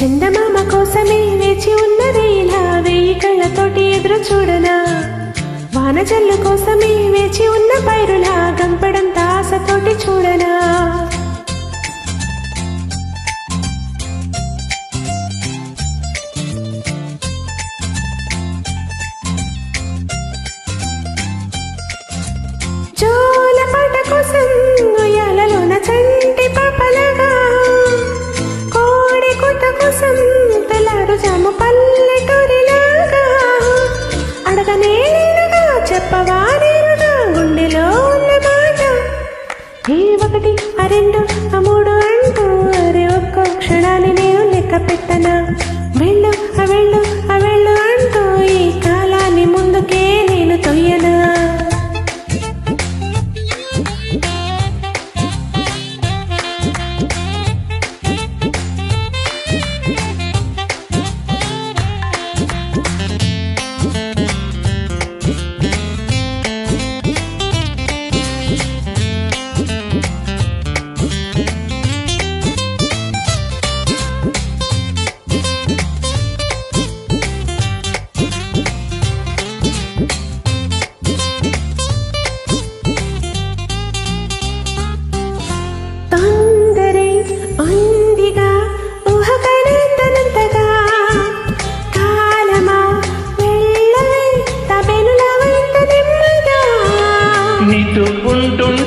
చందమామ కోసమే వేచి ఉన్నది ఇలా వెయ్యి కళ్ళతోటి ఎదురు చూడనా? వానజల్లు కోసమే వేచి ఉన్న పైరులా గంపడంతా ఆశతోటి చూడనా? కోసం తెల్లారు జాము పల్లెటూరిలాగా అడగనే నేనుగా చెప్పవా నేనుగా గుండెలో ఉన్న మాట. ఏ ఒకటి ఆ రెండు ఆ మూడు అంటూ అరే ఒక్క క్షణాన్ని నేను లెక్క పెట్టనా? వెళ్ళు వెళ్ళు ఆ వెళ్ళు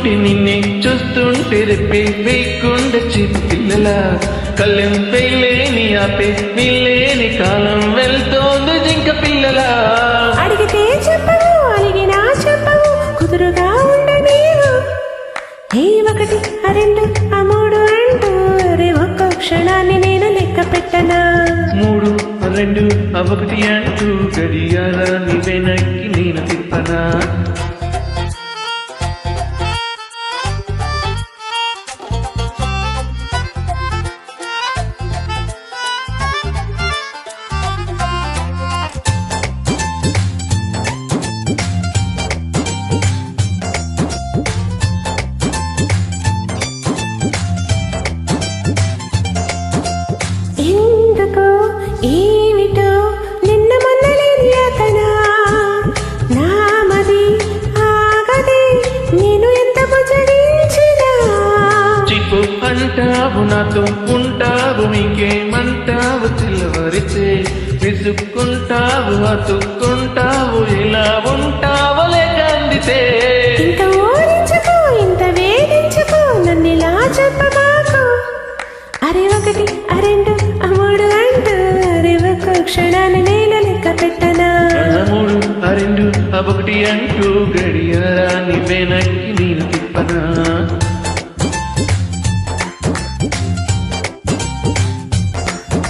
ఉంటుంటే నిన్నే చూస్తుంటే రెప్పే వేయకుండా చిరు పిల్లల. కళ్ళెం వేయలేని ఆపే వీలేని కాలం వెళ్తోంది జింక పిల్లల. అడిగితే చెప్పవు అలిగినా చెప్పవు కుదురుగా ఉండనీవు ఏ ఒకటి ఆ రెండు ఆ మూడు అంటూ రే ఒక్క క్షణాన్ని నేను లెక్క పెట్టనా? మూడు రెండు ఒకటి అంటూ గడియారాన్ని వెనక్కి నేను తిప్పనా? అంటావు నాతో? ఉంటావు ఇంకేమంటావు చిల్లవరితే విసుక్కుంటావు అతుక్కుంటావు ఇలా ఉంటావు లేక అందితే ఇంత ఓడించుకో ఇంత వేధించుకో నన్ను ఇలా చెప్పమాకు అరే ఒకటి ఆ రెండు ఆ మూడు అంటూ అరే ఒక్క క్షణాన్ని నేను లెక్క పెట్టనా? ఆ మూడు ఆ రెండు ఆ ఒకటి అంటూ గడియారాన్ని వెనక్కి నేను తిప్పనా?